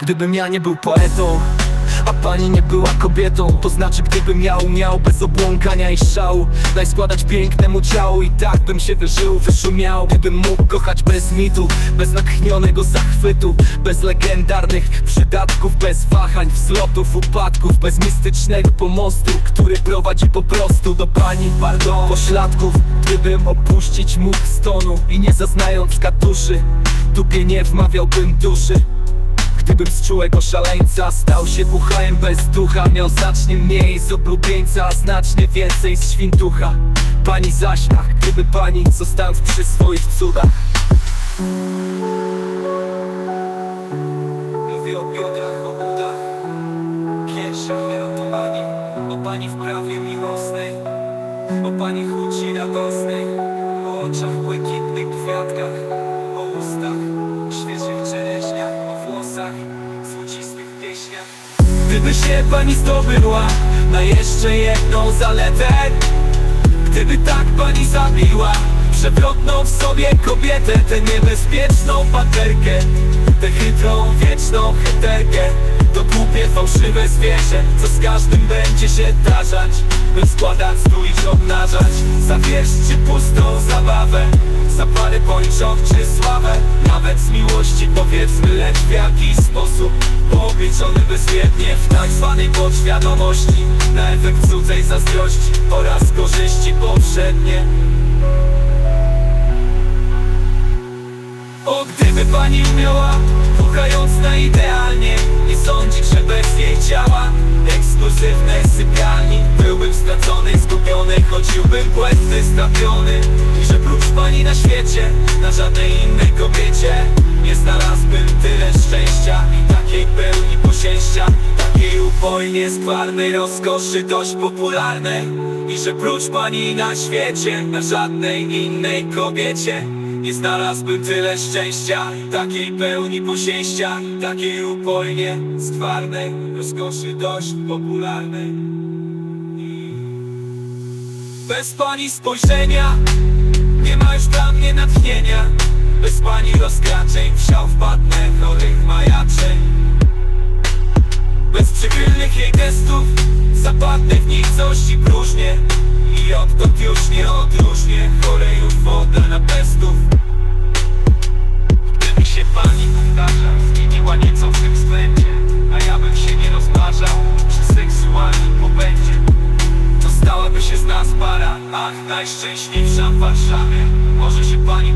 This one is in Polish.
Gdybym ja nie był poetą a pani nie była kobietą To znaczy gdybym miał, miał bez obłąkania i szału Daj składać pięknemu ciału i tak bym się wyżył, wyszumiał Gdybym mógł kochać bez mitu, bez natchnionego zachwytu Bez legendarnych przydatków, bez wahań, wzlotów, upadków Bez mistycznego pomostu, który prowadzi po prostu do pani Pardon, pośladków Gdybym opuścić mógł stonu i nie zaznając katuszy Dupie nie wmawiałbym duszy Gdybym z czułego szaleńca stał się buchajem bez ducha Miał znacznie mniej z oblubieńca, znacznie więcej z świntucha Pani zaś, gdyby pani został przy swoich cudach. Mówię o biodrach, o udach Piersiach wyrotowani O pani w prawie miłosnej. O pani chuci radosnej O oczach błękitnych kwiatkach Gdyby się pani zdobyła Na jeszcze jedną zaletę Gdyby tak pani zabiła Przewrotną w sobie kobietę Tę niebezpieczną paterkę Tę chytrą, wieczną heterkę To głupie, fałszywe zwierzę Co z każdym będzie się darzać By składać i obnażać Za wiersz czy pustą zabawę Za parę pończok czy sławę Nawet z miłości powiedzmy Lecz w jaki sposób? Poobliczony bezwiednie w tak zwanej podświadomości Na efekt cudzej zazdrości Oraz korzyści poprzednie O gdyby pani umiała Puchając na idealnie Nie sądzić, że bez jej ciała Ekskluzywnej sypialni Byłbym stracony, zgubiony Chodziłbym błędny, strapiony. I że prócz pani na świecie Na żadnej innej kobiecie Upojnie skwarnej rozkoszy Dość popularnej I że prócz pani na świecie Na żadnej innej kobiecie nie znalazłbym tyle szczęścia, takiej pełni posięścia, takiej upojnie skwarnej, rozkoszy dość popularnej. Bez pani spojrzenia nie ma już dla mnie natchnienia. Przychylnych jej gestów Zapadnę w nich coś i próżnie I odtąd już nie odróżnię Chore już woda na pestów. Gdy się pani powtarza Zmieniła nieco w tym względzie A ja bym się nie rozmarzał Przy seksualnym popędzie. Dostałaby się z nas para Ach, najszczęśliwsza w Warszawie. Może się pani